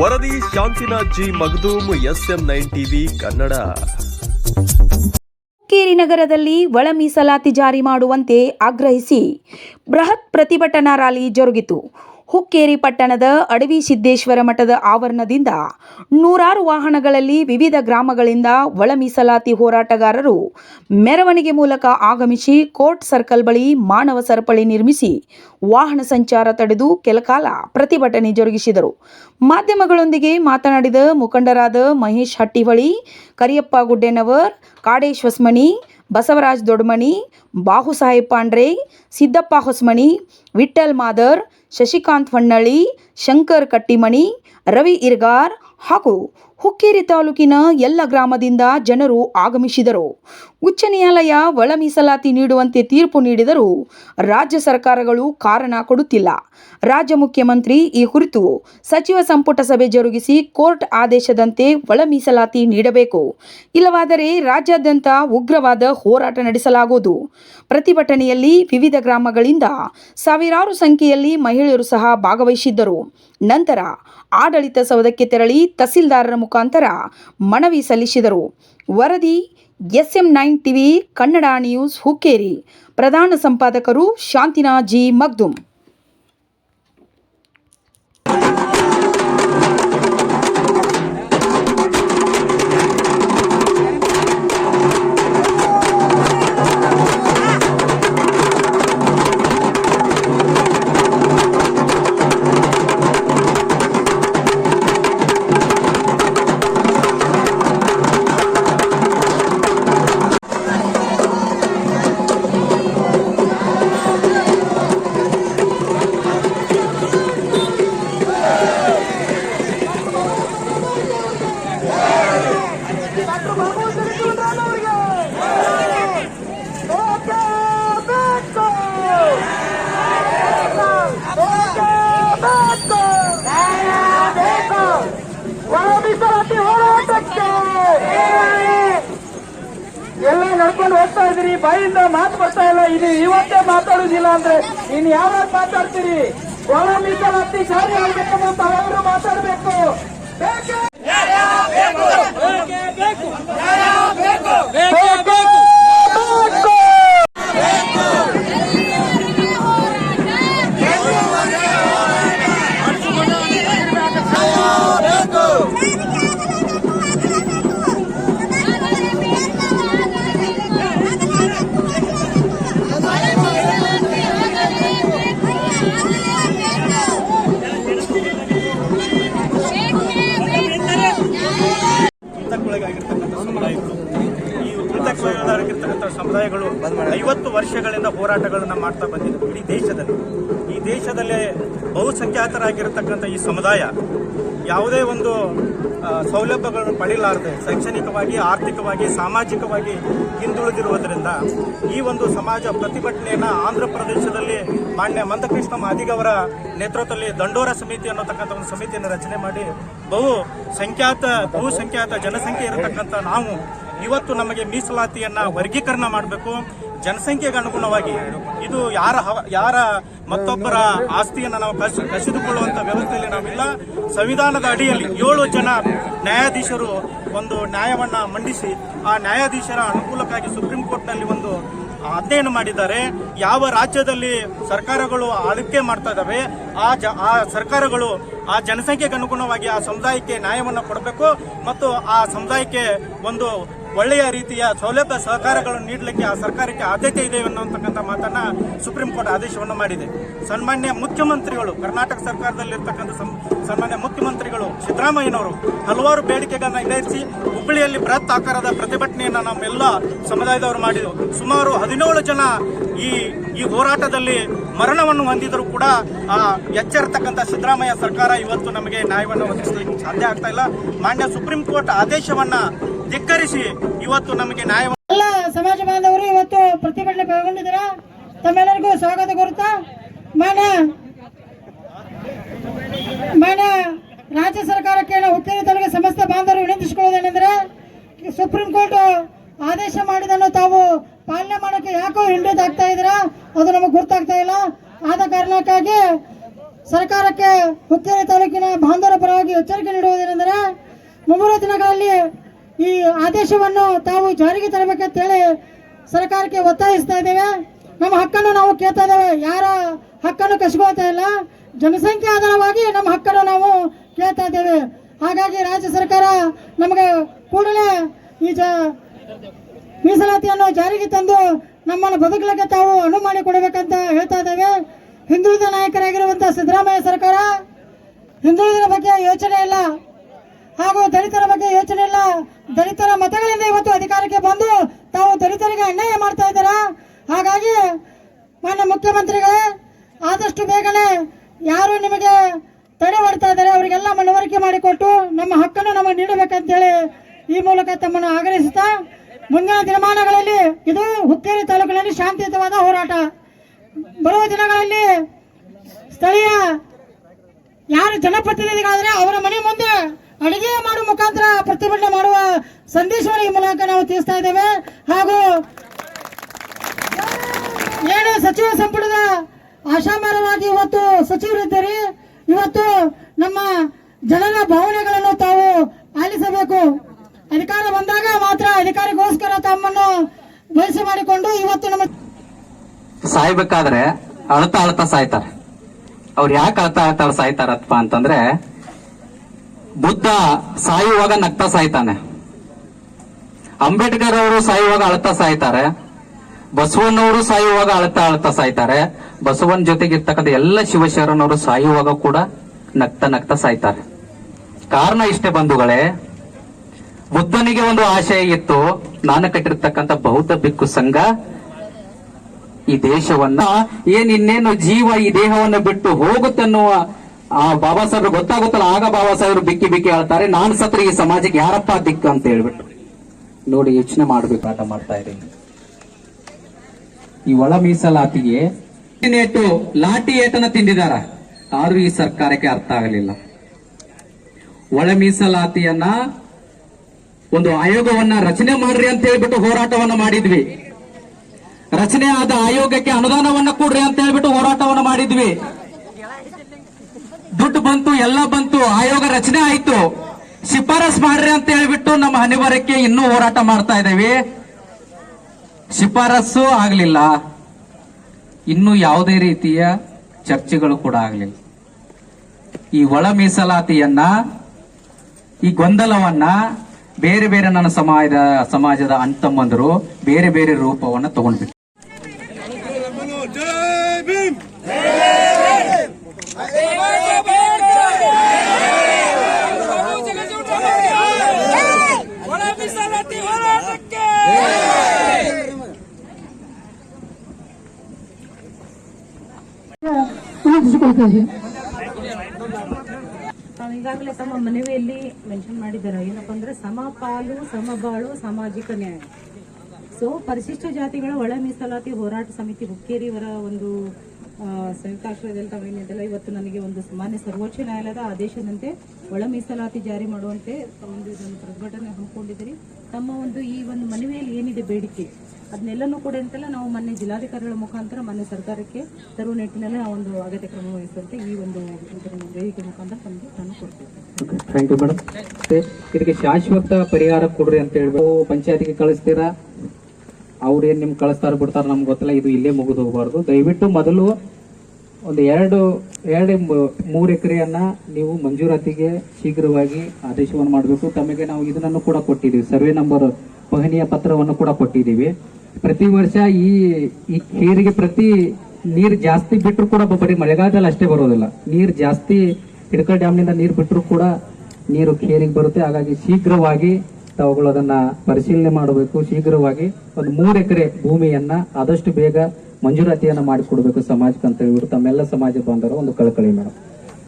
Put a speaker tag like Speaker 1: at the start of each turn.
Speaker 1: ವರದಿ Shantinath G Magdum, SM nine TV, Kannada.
Speaker 2: Hukkeri ನಗರದಲ್ಲಿ ಒಳ ಮೀಸಲಾತಿ ಜಾರಿ ಮಾಡುವಂತೆ ಆಗ್ರಹಿಸಿ ಬೃಹತ್ ಪ್ರತಿಭಟನಾ ರ್ಯಾಲಿ ಜರುಗಿತು. ಹುಕ್ಕೇರಿ ಪಟ್ಟಣದ ಅಡವಿ ಸಿದ್ದೇಶ್ವರ ಮಠದ ಆವರಣದಿಂದ ನೂರಾರು ವಾಹನಗಳಲ್ಲಿ ವಿವಿಧ ಗ್ರಾಮಗಳಿಂದ ಒಳ ಮೀಸಲಾತಿ ಹೋರಾಟಗಾರರು ಮೆರವಣಿಗೆ ಮೂಲಕ ಆಗಮಿಸಿ ಕೋರ್ಟ್ ಸರ್ಕಲ್ ಬಳಿ ಮಾನವ ಸರಪಳಿ ನಿರ್ಮಿಸಿ ವಾಹನ ಸಂಚಾರ ತಡೆದು ಕೆಲಕಾಲ ಪ್ರತಿಭಟನೆ ಜರುಗಿಸಿದರು. ಮಾಧ್ಯಮಗಳೊಂದಿಗೆ ಮಾತನಾಡಿದ ಮುಖಂಡರಾದ ಮಹೇಶ್ ಹಟ್ಟಿಹೊಳಿ, ಕರಿಯಪ್ಪ ಗುಡ್ಡೆನವರ್, ಕಾಡೇಶ್ವಸ್ಮಣಿ ಬಸವರಾಜ್ ದೊಡ್ಮಣಿ ಬಾಹುಸಾಹೇಬ್ ಪಾಂಡ್ರೆ, ಸಿದ್ದಪ್ಪ ಹೊಸ್ಮಣಿ ವಿಠಲ್ ಮಾದರ್, ಶಶಿಕಾಂತ್ ಹೊನ್ನಳ್ಳಿ, ಶಂಕರ್ ಕಟ್ಟಿಮಣಿ, ರವಿ ಇರ್ಗಾರ್ ಹಾಗೂ ಹುಕ್ಕೇರಿ ತಾಲೂಕಿನ ಎಲ್ಲ ಗ್ರಾಮದಿಂದ ಜನರು ಆಗಮಿಸಿದರು. ಉಚ್ಚ ನ್ಯಾಯಾಲಯ ಒಳ ಮೀಸಲಾತಿ ನೀಡುವಂತೆ ತೀರ್ಪು ನೀಡಿದರೂ ರಾಜ್ಯ ಸರ್ಕಾರಗಳು ಕಾರಣ ಕೊಡುತ್ತಿಲ್ಲ. ರಾಜ್ಯ ಮುಖ್ಯಮಂತ್ರಿ ಈ ಕುರಿತು ಸಚಿವ ಸಂಪುಟ ಸಭೆ ಜರುಗಿಸಿ ಕೋರ್ಟ್ ಆದೇಶದಂತೆ ಒಳ ಮೀಸಲಾತಿ ನೀಡಬೇಕು. ಇಲ್ಲವಾದರೆ ರಾಜ್ಯಾದ್ಯಂತ ಉಗ್ರವಾದ ಹೋರಾಟ ನಡೆಸಲಾಗುವುದು. ಪ್ರತಿಭಟನೆಯಲ್ಲಿ ವಿವಿಧ ಗ್ರಾಮಗಳಿಂದ ಸಾವಿರಾರು ಸಂಖ್ಯೆಯಲ್ಲಿ ಮಹಿಳೆಯರು ಸಹ ಭಾಗವಹಿಸಿದ್ದರು. ನಂತರ ಆಡಳಿತ ಸೌಧಕ್ಕೆ ತೆರಳಿ ತಹಸೀಲ್ದಾರರ ಮುಖಾಂತರ ಮನವಿ ಸಲ್ಲಿಸಿದರು. ವರದಿ S M nine TV, Kannada news, Hukkeri. ಪ್ರಧಾನ ಸಂಪಾದಕರು ಶಾಂತಿನಾ ಜಿ ಮಗ್ದುಮ್
Speaker 3: ಮೀಸಲಾತಿ ಹೋರಾಟಕ್ಕೆ ಎಲ್ಲ ನಡ್ಕೊಂಡು ಹೋಗ್ತಾ ಇದ್ದೀರಿ. ಬಾಯಿಂದ ಮಾತು ಬರ್ತಾ ಇಲ್ಲ. ಇದು ಇವತ್ತೇ ಮಾತಾಡುದಿಲ್ಲ ಅಂದ್ರೆ ಇನ್ ಯಾವಾಗ ಮಾತಾಡ್ತೀರಿ? ಒಳ ಮೀಸಲಾತಿ ಜಾರಿ ಆಗಬೇಕು ಅಂತ ಅವರು ಮಾತಾಡಬೇಕು. ಬೇಕೇ ಬೇಕು. ಬೇಕು ಬೇಕು.
Speaker 4: ಹೋರಾಟಗಳನ್ನು ಮಾಡ್ತಾ ಬಂದಿದ್ದು ಇಡೀ ದೇಶದಲ್ಲಿ. ಈ ದೇಶದಲ್ಲೇ ಬಹುಸಂಖ್ಯಾತರಾಗಿರತಕ್ಕಂಥ ಈ ಸಮುದಾಯ ಯಾವುದೇ ಒಂದು ಸೌಲಭ್ಯಗಳನ್ನು ಪಡೆಯಲಾರದೆ ಶೈಕ್ಷಣಿಕವಾಗಿ, ಆರ್ಥಿಕವಾಗಿ, ಸಾಮಾಜಿಕವಾಗಿ ಹಿಂದುಳಿದಿರುವುದರಿಂದ ಈ ಒಂದು ಸಮಾಜ ಪ್ರತಿಭಟನೆಯನ್ನ ಆಂಧ್ರ ಪ್ರದೇಶದಲ್ಲಿ ಮಾನ್ಯ ಮಂದಕೃಷ್ಣ ಮಾದಿಗ ಅವರ ನೇತೃತ್ವದಲ್ಲಿ ದಂಡೋರ ಸಮಿತಿ ಅನ್ನತಕ್ಕಂಥ ಒಂದು ಸಮಿತಿಯನ್ನು ರಚನೆ ಮಾಡಿ ಬಹು ಸಂಖ್ಯಾತ, ಬಹುಸಂಖ್ಯಾತ ಜನಸಂಖ್ಯೆ ಇರತಕ್ಕಂಥ ನಾವು ಇವತ್ತು ನಮಗೆ ಮೀಸಲಾತಿಯನ್ನ ವರ್ಗೀಕರಣ ಮಾಡಬೇಕು. ಜನಸಂಖ್ಯೆಗೆ ಅನುಗುಣವಾಗಿ ಇದು ಯಾರ ಯಾರ ಮತ್ತೊಬ್ಬರ ಆಸ್ತಿಯನ್ನು ನಾವು ಕಸಿ ಕಸಿದುಕೊಳ್ಳುವಂತ ವ್ಯವಸ್ಥೆಯಲ್ಲಿ ನಾವಿಲ್ಲ. ಸಂವಿಧಾನದ ಅಡಿಯಲ್ಲಿ ಏಳು ಜನ ನ್ಯಾಯಾಧೀಶರು ಒಂದು ನ್ಯಾಯವನ್ನು ಮಂಡಿಸಿ, ಆ ನ್ಯಾಯಾಧೀಶರ ಅನುಕೂಲಕ್ಕಾಗಿ ಸುಪ್ರೀಂ ಕೋರ್ಟ್ನಲ್ಲಿ ಒಂದು ಅಧ್ಯಯನ ಮಾಡಿದ್ದಾರೆ. ಯಾವ ರಾಜ್ಯದಲ್ಲಿ ಸರ್ಕಾರಗಳು ಆಳ್ವಿಕೆ ಮಾಡ್ತಾ ಇದ್ದಾವೆ, ಆ ಜ, ಆ ಸರ್ಕಾರಗಳು ಆ ಜನಸಂಖ್ಯೆಗೆ ಅನುಗುಣವಾಗಿ ಆ ಸಮುದಾಯಕ್ಕೆ ನ್ಯಾಯವನ್ನು ಕೊಡಬೇಕು ಮತ್ತು ಆ ಸಮುದಾಯಕ್ಕೆ ಒಂದು ಒಳ್ಳೆಯ ರೀತಿಯ ಸೌಲಭ್ಯ ಸಹಕಾರಗಳನ್ನು ನೀಡಲಿಕ್ಕೆ ಆ ಸರ್ಕಾರಕ್ಕೆ ಆದ್ಯತೆ ಇದೆ ಅನ್ನುವಂತಕ್ಕಂಥ ಮಾತನ್ನ ಸುಪ್ರೀಂ ಕೋರ್ಟ್ ಆದೇಶವನ್ನು ಮಾಡಿದೆ. ಸನ್ಮಾನ್ಯ ಮುಖ್ಯಮಂತ್ರಿಗಳು, ಕರ್ನಾಟಕ ಸರ್ಕಾರದಲ್ಲಿರ್ತಕ್ಕಂಥ ಸನ್ಮಾನ್ಯ ಮುಖ್ಯಮಂತ್ರಿಗಳು ಸಿದ್ದರಾಮಯ್ಯನವರು ಹಲವಾರು ಬೇಡಿಕೆಗಳನ್ನು ಈಡೇರಿಸಿ, ಹುಬ್ಬಳ್ಳಿಯಲ್ಲಿ ಬೃಹತ್ ಆಕಾರದ ಪ್ರತಿಭಟನೆಯನ್ನ ನಮ್ಮೆಲ್ಲ ಸಮುದಾಯದವರು ಮಾಡಿದೆವು. ಸುಮಾರು ಹದಿನೇಳು ಜನ ಈ ಈ ಹೋರಾಟದಲ್ಲಿ ಮರಣವನ್ನು ಹೊಂದಿದರೂ ಕೂಡ ಆ ಎಚ್ಚರತಕ್ಕಂಥ ಸಿದ್ದರಾಮಯ್ಯ ಸರ್ಕಾರ ಇವತ್ತು ನಮಗೆ ನ್ಯಾಯವನ್ನು ಒದಗಿಸಲಿಕ್ಕೆ ಸಾಧ್ಯ ಆಗ್ತಾ ಇಲ್ಲ. ಮಾನ್ಯ ಸುಪ್ರೀಂ ಕೋರ್ಟ್ ಆದೇಶವನ್ನ ಧಿಕ್ಕರಿಸಿ ಇವತ್ತು ನಮಗೆ ನ್ಯಾಯ
Speaker 5: ಎಲ್ಲ ಸಮಾಜ ಬಾಂಧವರು ಇವತ್ತು ಪ್ರತಿಭಟನೆ ಪಾಲ್ಗೊಂಡಿದ್ದೀರಾ? ತಮ್ಮೆಲ್ಲರಿಗೂ ಸ್ವಾಗತ ಕೋರುತ್ತಾ, ಮಾನ್ಯ ಮಾನ್ಯ ರಾಜ್ಯ ಸರ್ಕಾರಕ್ಕೆ ನಾವು ಹುಕ್ಕೇರಿ ತಾಲೂಕಿನ ಸಮಸ್ತ ಬಾಂಧವರು ವಿನಂತಿಸಿಕೊಳ್ಳೋದೇನೆಂದ್ರೆ ಸುಪ್ರೀಂ ಕೋರ್ಟ್ ಆದೇಶ ಮಾಡಿದನ್ನು ತಾವು ಪಾಲನೆ ಮಾಡೋಕೆ ಯಾಕೋ ಹಿಂದೇಟ್ ಆಗ್ತಾ ಇದ್ದೀರಾ? ಅದು ನಮಗೆ ಗೊತ್ತಾಗ್ತಾ ಇಲ್ಲ. ಆದ ಕಾರಣಕ್ಕಾಗಿ ಸರ್ಕಾರಕ್ಕೆ ಹುತ್ತೇರಿ ತಾಲೂಕಿನ ಬಾಂಧವರ ಪರವಾಗಿ ಎಚ್ಚರಿಕೆ ನೀಡುವುದೇನೆಂದರೆ ಮುಂಬರುವ ದಿನಗಳಲ್ಲಿ ಈ ಆದೇಶವನ್ನು ತಾವು ಜಾರಿಗೆ ತರಬೇಕಂತೇಳಿ ಸರ್ಕಾರಕ್ಕೆ ಒತ್ತಾಯಿಸ್ತಾ ಇದ್ದೇವೆ. ನಮ್ಮ ಹಕ್ಕನ್ನು ನಾವು ಕೇಳ್ತಾ ಇದ್ದೇವೆ. ಯಾರ ಹಕ್ಕನ್ನು ಕಸ್ಕೊಳ್ತಾ ಇಲ್ಲ. ಜನಸಂಖ್ಯೆ ಆಧಾರವಾಗಿ ನಮ್ಮ ಹಕ್ಕನ್ನು ನಾವು ಕೇಳ್ತಾ ಇದ್ದೇವೆ. ಹಾಗಾಗಿ ರಾಜ್ಯ ಸರ್ಕಾರ ನಮಗೆ ಕೂಡಲೇ ಈ ಜ ಮೀಸಲಾತಿಯನ್ನು ಜಾರಿಗೆ ತಂದು ನಮ್ಮನ್ನು ಬದುಕಲಿಕ್ಕೆ ತಾವು ಅನುವು ಮಾಡಿಕೊಡಬೇಕಂತ ಹೇಳ್ತಾ ಇದ್ದೇವೆ. ಹಿಂದುಳಿದ ನಾಯಕರಾಗಿರುವಂತಹ ಸಿದ್ದರಾಮಯ್ಯ ಸರ್ಕಾರ ಹಿಂದುಳಿದರ ಬಗ್ಗೆ ಯೋಚನೆ ಇಲ್ಲ. ಹಾಗೂ ದಲಿತರ ಬಗ್ಗೆ ಯೋಚನೆ ಇಲ್ಲ. ದಲಿತರ ಮತಗಳಿಂದ ಇವತ್ತು ಅಧಿಕಾರಕ್ಕೆ ಬಂದು ತಾವು ದಲಿತರಿಗೆ ಅನ್ಯಾಯ ಮಾಡ್ತಾ ಇದ್ದೀರಾ? ಹಾಗಾಗಿ ಮಾನ್ಯ ಮುಖ್ಯಮಂತ್ರಿಗಳೇ, ಆದಷ್ಟು ಬೇಗನೆ ಯಾರು ನಿಮಗೆ ತಡೆ ಮಾಡ್ತಾ ಇದ್ದಾರೆ ಅವರಿಗೆಲ್ಲ ಮನವರಿಕೆ ಮಾಡಿಕೊಟ್ಟು ನಮ್ಮ ಹಕ್ಕನ್ನು ನಮಗೆ ನೀಡಬೇಕಂತೇಳಿ ಈ ಮೂಲಕ ತಮ್ಮನ್ನು ಆಗ್ರಹಿಸುತ್ತಾ, ಮುಂದಿನ ದಿನಮಾನಗಳಲ್ಲಿ ಇದು ಹುಕ್ಕೇರಿ ತಾಲೂಕಿನಲ್ಲಿ ಶಾಂತಿಯುತವಾದ ಹೋರಾಟ. ಬರುವ ದಿನಗಳಲ್ಲಿ ಸ್ಥಳೀಯ ಯಾರು ಜನಪ್ರತಿನಿಧಿಗಳಾದರೆ ಅವರ ಮನೆ ಮುಂದೆ ಅಡಿಗೆ ಮಾಡುವ ಮುಖಾಂತರ ಪ್ರತಿಭಟನೆ ಮಾಡುವ ಸಂದೇಶವನ್ನು ಈ ಮೂಲಕ ನಾವು ತಿಳಿಸ್ತಾ ಇದ್ದೇವೆ. ಹಾಗೂ ಏನು ಸಚಿವ ಸಂಪುಟದ ಆಶಾಮಾರವಾಗಿ ಇವತ್ತು ಸಚಿವರಿದ್ದೀರಿ, ಇವತ್ತು ನಮ್ಮ ಜನರ ಭಾವನೆಗಳನ್ನು ತಾವು ಆಲಿಸಬೇಕು. ಅಧಿಕಾರ ಬಂದಾಗ ಮಾತ್ರ ಅಧಿಕಾರಿಗೋಸ್ಕರ ತಮ್ಮನ್ನು ಬಯಸಿ ಮಾಡಿಕೊಂಡು ಇವತ್ತು ನಮ್ಮ
Speaker 6: ಸಾಯ್ಬೇಕಾದ್ರೆ ಅಳ್ತಾ ಅಳ್ತಾ ಸಾಯ್ತಾರೆ. ಅವ್ರು ಯಾಕೆ ಅಳ್ತಾ ಅಳ್ತಾ ಸಾಯ್ತಾರಪ್ಪ ಅಂತಂದ್ರೆ ಬುದ್ಧ ಸಾಯುವಾಗ ನಗ್ತಾ ಸಾಯ್ತಾನೆ. ಅಂಬೇಡ್ಕರ್ ಅವರು ಸಾಯುವಾಗ ಅಳ್ತಾ ಸಾಯ್ತಾರೆ. ಬಸವಣ್ಣವರು ಸಾಯುವಾಗ ಅಳ್ತಾ ಅಳ್ತಾ ಸಾಯ್ತಾರೆ. ಬಸವನ್ ಜೊತೆಗಿರ್ತಕ್ಕಂಥ ಎಲ್ಲ ಶಿವಶರಣವರು ಸಾಯುವಾಗ ಕೂಡ ನಗ್ತಾ ನಗ್ತಾ ಸಾಯ್ತಾರೆ. ಕಾರಣ ಇಷ್ಟೇ ಬಂಧುಗಳೇ, ಬುದ್ಧನಿಗೆ ಒಂದು ಆಶಯ ಇತ್ತು. ನಾನು ಕಟ್ಟಿರ್ತಕ್ಕಂಥ ಬೌದ್ಧ ಬಿಕ್ಕು ಸಂಘ ಈ ದೇಶವನ್ನ, ಏನ್ ಇನ್ನೇನು ಜೀವ ಈ ದೇಹವನ್ನು ಬಿಟ್ಟು ಹೋಗುತ್ತನ್ನುವ ಆ ಬಾಬಾ ಸಾಹೇಬ್ರು ಗೊತ್ತಾಗುತ್ತಲ್ಲ, ಆಗ ಬಾಬಾ ಸಾಹೇಬ್ರು ಬಿಕ್ಕಿ ಬಿಕ್ಕಿ ಹೇಳ್ತಾರೆ, ನಾನ್ ಸತ್ರ ಈ ಸಮಾಜಕ್ಕೆ ಯಾರಪ್ಪ ದಿಕ್ಕ ಅಂತ ಹೇಳ್ಬಿಟ್ಟು. ನೋಡಿ, ಯೋಚನೆ ಮಾಡ್ಬೇಕು, ಆಟ ಮಾಡ್ತಾ ಇದ್ದೀನಿ. ಈ ಒಳ ಮೀಸಲಾತಿಗೆ ಲಾಠಿ ಏಟನ ತಿಂದಿದಾರ? ಆದ್ರೂ ಈ ಸರ್ಕಾರಕ್ಕೆ ಅರ್ಥ ಆಗಲಿಲ್ಲ. ಒಳ ಮೀಸಲಾತಿಯನ್ನ ಒಂದು ಆಯೋಗವನ್ನ ರಚನೆ ಮಾಡ್ರಿ ಅಂತ ಹೇಳ್ಬಿಟ್ಟು ಹೋರಾಟವನ್ನ ಮಾಡಿದ್ವಿ. ರಚನೆ ಆದ ಆಯೋಗಕ್ಕೆ ಅನುದಾನವನ್ನ ಕೊಡ್ರಿ ಅಂತ ಹೇಳ್ಬಿಟ್ಟು ಹೋರಾಟವನ್ನ ಮಾಡಿದ್ವಿ. ದುಡ್ಡು ಬಂತು, ಎಲ್ಲ ಬಂತು, ಆಯೋಗ ರಚನೆ ಆಯ್ತು. ಶಿಫಾರಸ್ ಮಾಡ್ರಿ ಅಂತ ಹೇಳ್ಬಿಟ್ಟು ನಮ್ಮ ಹನಿವಾರಕ್ಕೆ ಇನ್ನೂ ಹೋರಾಟ ಮಾಡ್ತಾ ಇದ್ದೇವೆ. ಶಿಫಾರಸ್ಸು ಆಗ್ಲಿಲ್ಲ. ಇನ್ನು ಯಾವುದೇ ರೀತಿಯ ಚರ್ಚೆಗಳು ಕೂಡ ಆಗಲಿಲ್ಲ. ಈ ಒಳ ಮೀಸಲಾತಿಯನ್ನ, ಈ ಗೊಂದಲವನ್ನ ಬೇರೆ ಬೇರೆ ನನ್ನ ಸಮಾಜದ ಸಮಾಜದ ಅಂತಮ್ಮಂದರು ಬೇರೆ ಬೇರೆ ರೂಪವನ್ನ ತಗೊಂಡ್ಬಿಟ್ಟು
Speaker 7: ಈಗಾಗಲೇ ತಮ್ಮ ಮನವಿಯಲ್ಲಿ ಮೆನ್ಷನ್ ಮಾಡಿದ್ದಾರೆ? ಏನಪ್ಪ ಅಂದ್ರೆ ಸಮಪಾಲು, ಸಮಬಾಳು, ಸಾಮಾಜಿಕ ನ್ಯಾಯ. ಸೊ ಪರಿಶಿಷ್ಟ ಜಾತಿಗಳ ಒಳ ಮೀಸಲಾತಿ ಹೋರಾಟ ಸಮಿತಿ ಹುಕ್ಕೇರಿಯವರ ಒಂದು ಸಂಯುಕ್ತಾಶ್ರಯದಲ್ಲಿ ತಾವೇನಿದೆಲ್ಲ ಇವತ್ತು ನನಗೆ ಒಂದು ಮಾನ್ಯ ಸರ್ವೋಚ್ಚ ನ್ಯಾಯಾಲಯದ ಆದೇಶದಂತೆ ಒಳ ಮೀಸಲಾತಿ ಜಾರಿ ಮಾಡುವಂತೆ ಒಂದು ಪ್ರತಿಭಟನೆ ಹಮ್ಮಿಕೊಂಡಿದ್ದೀರಿ. ತಮ್ಮ ಒಂದು ಈ ಒಂದು ಮನವಿಯಲ್ಲಿ ಏನಿದೆ ಬೇಡಿಕೆ? ಅದನ್ನೆಲ್ಲನೂ ಕೂಡ ಅಂತೆಲ್ಲ ನಾವು ಮೊನ್ನೆ ಜಿಲ್ಲಾಧಿಕಾರಿಗಳ ಮುಖಾಂತರ ಮೊನ್ನೆ ಸರ್ಕಾರಕ್ಕೆ ತರುವ ನಿಟ್ಟಿನಲ್ಲಿ ನಾವು ಒಂದು ಅಗತ್ಯ ಕ್ರಮ ವಹಿಸುವಂತೆ ಈ ಒಂದು ವೇದಿಕೆ ಮುಖಾಂತರ ತಮಗೆ ನಾನು
Speaker 6: ಥ್ಯಾಂಕ್ ಯು ಮೇಡಮ್ ಇದಕ್ಕೆ ಶಾಶ್ವತ ಪರಿಹಾರ ಕೊಡ್ರಿ ಅಂತ ಹೇಳ್ಬೇಕು ಪಂಚಾಯತಿಗೆ ಕಳಿಸ್ತೀರಾ? ಅವ್ರೇನ್ ನಿಮ್ಗೆ ಕಳಿಸ್ತಾರ ಬಿಡ್ತಾರ ನಮ್ಗೆ ಗೊತ್ತಿಲ್ಲ, ಇದು ಇಲ್ಲೇ ಮುಗಿದು ಹೋಗಬಾರ್ದು. ದಯವಿಟ್ಟು ಮೊದಲು ಒಂದು ಎರಡು ಎರಡು ಮೂರು ಎಕರೆಯನ್ನ ನೀವು ಮಂಜೂರಾತಿಗೆ ಶೀಘ್ರವಾಗಿ ಆದೇಶವನ್ನು ಮಾಡಬೇಕು. ತಮಗೆ ನಾವು ಇದನ್ನು ಕೂಡ ಕೊಟ್ಟಿದ್ದೀವಿ. ಸರ್ವೆ ನಂಬರ್ ಪಹಣಿಯ ಪತ್ರವನ್ನು ಕೂಡ ಕೊಟ್ಟಿದ್ದೀವಿ. ಪ್ರತಿ ವರ್ಷ ಈ ಈ ಕೇರಿಗೆ ಪ್ರತಿ ನೀರು ಜಾಸ್ತಿ ಬಿಟ್ಟರು ಕೂಡ ಬರೀ ಮಳೆಗಾಲದಲ್ಲಿ ಅಷ್ಟೇ ಬರೋದಿಲ್ಲ. ನೀರು ಜಾಸ್ತಿ ಹಿಡ್ಕಲ್ ಡ್ಯಾಮ್ನಿಂದ ನೀರು ಬಿಟ್ಟರು ಕೂಡ ನೀರು ಕೇರಿಗೆ ಬರುತ್ತೆ. ಹಾಗಾಗಿ ಶೀಘ್ರವಾಗಿ ತಾವುಗಳು ಅದನ್ನ ಪರಿಶೀಲನೆ ಮಾಡಬೇಕು. ಶೀಘ್ರವಾಗಿ ಒಂದು ಮೂರು ಎಕರೆ ಭೂಮಿಯನ್ನ ಆದಷ್ಟು ಬೇಗ ಮಂಜೂರಾತಿಯನ್ನ ಮಾಡಿಕೊಡ್ಬೇಕು ಸಮಾಜಕ್ಕೆ ಅಂತ ಹೇಳ್ಬಿಟ್ಟು ತಮ್ಮೆಲ್ಲ ಸಮಾಜ ಬಾಂಧವರು ಒಂದು ಕಳಕಳಿ ಮೇಡಮ್